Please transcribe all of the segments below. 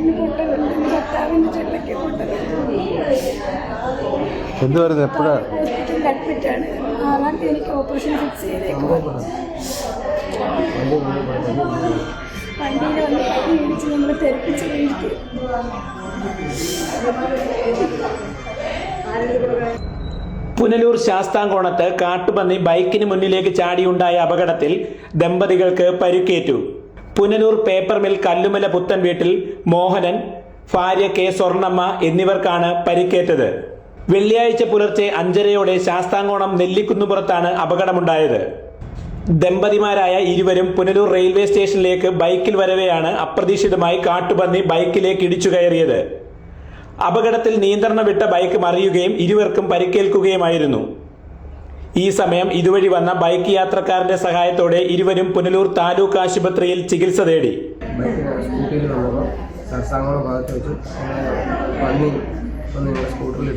വയറ്റിന് പൊട്ടലുണ്ട് ഭർത്താവിന്റെ ചെള്ളയ്ക്ക് പൊട്ടലുണ്ട് എന്തുവായിരുന്നു എപ്പോഴാ? ഹോസ്പിറ്റലിൽ അഡ്മിറ്റാണ് ആറാം തീയതി എനിക്ക് ഓപ്പറേഷൻ ഫിക്സ് ചെയ്തേക്കും വണ്ടിയിൽ വന്ന് പനി ഇടിച്ച് നമ്മൾ തെറിപ്പിച്ച് വീഴ്ത്തി. പുനലൂർ ശാസ്താംകോണത്ത് കാട്ടുപന്നി ബൈക്കിന് മുന്നിലേക്ക് ചാടിയുണ്ടായ അപകടത്തിൽ ദമ്പതികൾക്ക് പരിക്കേറ്റു. പുനലൂർ പേപ്പർ മിൽ കല്ലുമല പുത്തൻ വീട്ടിൽ മോഹനൻ ഭാര്യ കെ സ്വർണമ്മ എന്നിവർക്കാണ് പരിക്കേറ്റത്. വെള്ളിയാഴ്ച പുലർച്ചെ അഞ്ചരയോടെ ശാസ്താംകോണം നെല്ലിക്കുന്നുപുറത്താണ് അപകടമുണ്ടായത്. ദമ്പതിമാരായ ഇരുവരും പുനലൂർ റെയിൽവേ സ്റ്റേഷനിലേക്ക് ബൈക്കിൽ വരവെയാണ് അപ്രതീക്ഷിതമായി കാട്ടുപന്നി ബൈക്കിലേക്ക് ഇടിച്ചു കയറിയത്. അപകടത്തിൽ നിയന്ത്രണം വിട്ട ബൈക്ക് മറിയുകയും ഇരുവർക്കും പരിക്കേൽക്കുകയുമായിരുന്നു. ഈ സമയം ഇതുവഴി വന്ന ബൈക്ക് യാത്രക്കാരന്റെ സഹായത്തോടെ ഇരുവരും പുനലൂർ താലൂക്ക് ആശുപത്രിയിൽ ചികിത്സ തേടി. ശാസ്താംകോണം ഭാഗത്ത് വെച്ച് സ്കൂട്ടറിൽ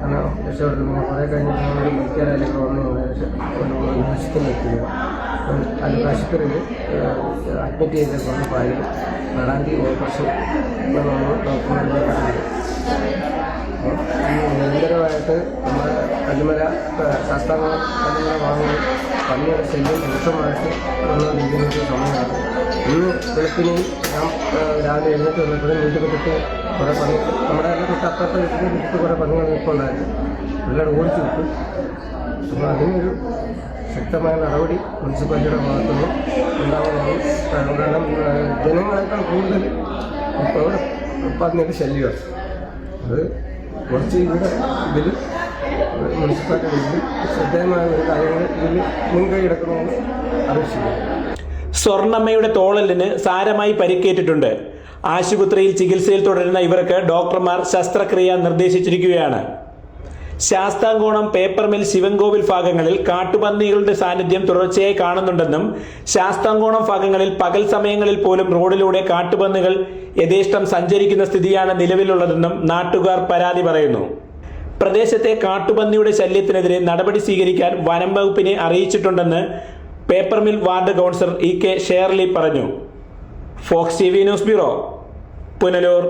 കാരണം രക്ഷപ്പെടുന്നു കുറേ കഴിഞ്ഞിട്ട് നമ്മളൊരു മെഡിക്കലായാലൊക്കെ വന്ന് ഞങ്ങൾ ആശുപത്രിയിൽ അഡ്മിറ്റ് ഭാര്യ നാലാം തീയതി ഓപ്പറേഷൻ ഡോക്ടർമാരുടെ നിരന്തരമായിട്ട് നമ്മുടെ കല്ലുമല ശാസ്താംഗം കല്ലുമല വാങ്ങി പന്നിയുടെ ശല്യം രൂക്ഷമായിട്ട് വന്നുകൊണ്ടിരിക്കുന്ന ഒരു സമയമാണ് ഇന്ന് വെളുപ്പിന് ഞാൻ രാവിലെ എഴുന്നേറ്റ് വന്നപ്പോഴും വീട്ടിൽ പറ്റിട്ട് കുറേ പണി നമ്മുടെ എല്ലാം തൊട്ട് അപ്പുറത്തെ വീട്ടിൽ വിട്ടിട്ട് കുറേ പണികൾ നിൽക്കുന്നുണ്ടായിരുന്നു പിള്ളേർ ഓടിച്ചു വിട്ടു അപ്പോൾ അതിനൊരു ശക്തമായ നടപടി മുനിസിപ്പാലിറ്റിയുടെ ഭാഗത്തുനിന്ന് ഉണ്ടാകുന്നതാണ് കാരണം ആ, ജനങ്ങളെക്കാൾ കൂടുതൽ ഇപ്പോൾ പന്നിയുടെ ശല്യമാണ്. അത് കുറച്ച് ഇവിടെ ഇതിൽ മുനിസിപ്പാലിറ്റി ശ്രദ്ധേയമായ ഒരു കാര്യങ്ങൾ ഇതിൽ മുൻകൈ എടുക്കണമെന്ന് അപേക്ഷിക്കുന്നു. സ്വർണമ്മയുടെ തോളലിന് സാരമായി പരിക്കേറ്റിട്ടുണ്ട്. ആശുപത്രിയിൽ ചികിത്സയിൽ തുടരുന്ന ഇവർക്ക് ഡോക്ടർമാർ ശസ്ത്രക്രിയ നിർദ്ദേശിച്ചിരിക്കുകയാണ്. ശാസ്താംകോണം പേപ്പർ മിൽ ശിവൻകോവിൽ ഭാഗങ്ങളിൽ കാട്ടുപന്നികളുടെ സാന്നിധ്യം തുടർച്ചയായി കാണുന്നുണ്ടെന്നും ശാസ്താംകോണം ഭാഗങ്ങളിൽ പകൽ സമയങ്ങളിൽ പോലും റോഡിലൂടെ കാട്ടുപന്നികൾ യഥേഷ്ടം സഞ്ചരിക്കുന്ന സ്ഥിതിയാണ് നിലവിലുള്ളതെന്നും നാട്ടുകാർ പരാതി പറയുന്നു. പ്രദേശത്തെ കാട്ടുപന്നിയുടെ ശല്യത്തിനെതിരെ നടപടി സ്വീകരിക്കാൻ വനം വകുപ്പിനെ അറിയിച്ചിട്ടുണ്ടെന്ന് paper mill ward councillor E K Shirley പറഞ്ഞു. Fox T V news bureau Punalur.